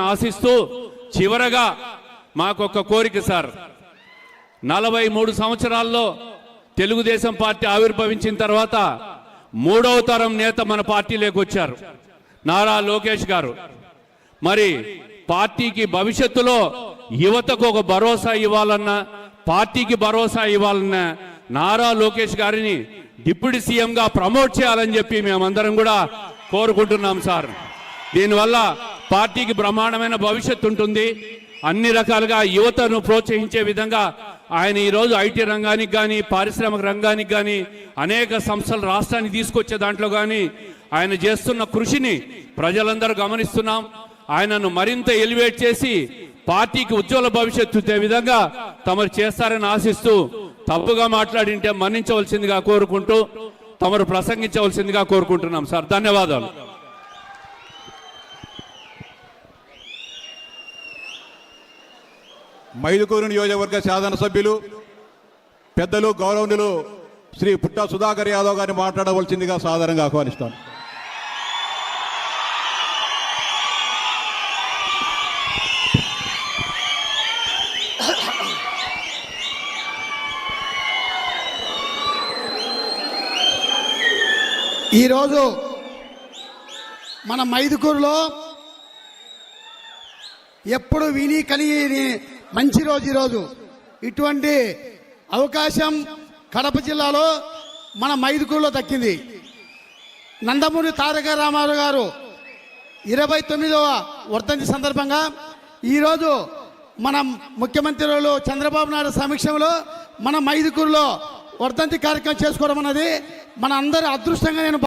ఆశిస్తూ చివరగా మాకొక కోరిక సార్. నలభై మూడు సంవత్సరాల్లో తెలుగుదేశం పార్టీ ఆవిర్భవించిన తర్వాత మూడవ తరం నేత మన పార్టీలోకి వచ్చారు. నారా లోకేష్ గారు. మరి పార్టీకి భవిష్యత్తులో యువతకు ఒక భరోసా ఇవ్వాలన్నా పార్టీకి భరోసా ఇవ్వాలన్న నారా లోకేష్ గారిని డిప్యూటీ సీఎంగా ప్రమోట్ చేయాలని చెప్పి మేమందరం కూడా కోరుకుంటున్నాం సార్. దీనివల్ల పార్టీకి బ్రహ్మాండమైన భవిష్యత్తు ఉంటుంది. అన్ని రకాలుగా యువతను ప్రోత్సహించే విధంగా ఆయన ఈరోజు ఐటీ రంగానికి కానీ పారిశ్రామిక రంగానికి కానీ అనేక సంస్థలు రాష్ట్రానికి తీసుకొచ్చే దాంట్లో కానీ ఆయన చేస్తున్న కృషిని ప్రజలందరూ గమనిస్తున్నాం. ఆయనను మరింత ఎలివేట్ చేసి పార్టీకి ఉజ్వల భవిష్యత్తు విధంగా తమరు చేస్తారని ఆశిస్తూ తప్పుగా మాట్లాడింటే మన్నించవలసిందిగా కోరుకుంటూ తమరు ప్రసంగించవలసిందిగా కోరుకుంటున్నాం సార్. ధన్యవాదాలు. మైదుకూరు నియోజకవర్గ శాసన సభ్యులు పెద్దలు గౌరవనులు శ్రీ పుట్ట సుధాకర్ యాదవ్ గారిని మాట్లాడవలసిందిగా సాధారణంగా ఆహ్వానిస్తాను. ఈరోజు మన మైదుకూరులో ఎప్పుడు విని కలిగి మంచి రోజు ఈరోజు. ఇటువంటి అవకాశం కడప జిల్లాలో మన మైదుకూరులో దక్కింది. నందమూరి తారక రామారావు గారు ఇరవై తొమ్మిదవ వర్ధంతి సందర్భంగా ఈరోజు మన ముఖ్యమంత్రులు చంద్రబాబు నాయుడు సమక్షంలో మన మైదుకూరులో వర్ధంతి కార్యక్రమం చేసుకోవడం అనేది మన అందరి అదృష్టంగా నేను